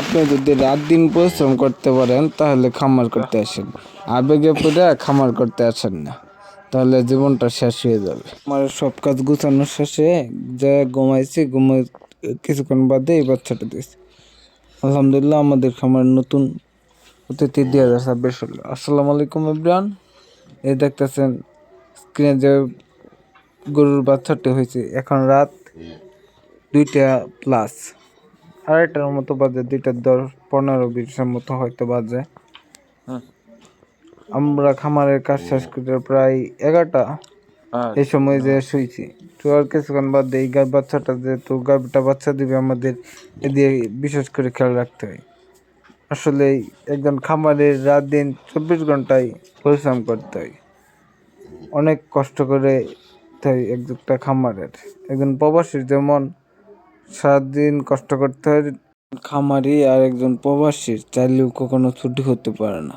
আপনি যদি রাত দিন পরিশ্রম করতে পারেন, তাহলে খামার করতে আসেন। আবেগে পড়ে খামার করতে আসেন না। তাহলে জীবনটা শেষ হয়ে যাবে। আমার সব কাজ গুছানোর শেষে যা ঘুমাইছি, ঘুমাই কিছুক্ষণ বাদে এই বাচ্চাটা দিয়েছি। আলহামদুলিল্লাহ আমাদের খামার নতুন অতিথি দুই হাজার ছাব্বিশ সালে আসসালামু আলাইকুম ইব্রান এই দেখতেছেন, স্ক্রিনে যে গরুর বাচ্চাটি হয়েছে, এখন রাত দুইটা প্লাস আড়াইটার মতো বাজে দুইটার দশ পনেরো বিশের মতো হয়তো বাজে। আমরা খামারের কাজ শেষ করে প্রায় এগারোটা। এই সময় যে শুয়েছি তো আর কিছুক্ষণ বাদ এই গাই বাচ্চাটা যেহেতু গাইটা বাচ্চা দিবে আমাদের এদিকে বিশেষ করে খেয়াল রাখতে হয়। আসলে একজন খামারের রাত দিন চব্বিশ ঘন্টায় পরিশ্রম করতে হয়। অনেক কষ্ট করে তাই একটা খামারের। একজন প্রবাসীর যেমন সারাদিন কষ্ট করতে হয়। খামারি আর একজন প্রবাসীর চাইলেও কখনো ছুটি হতে পারে না।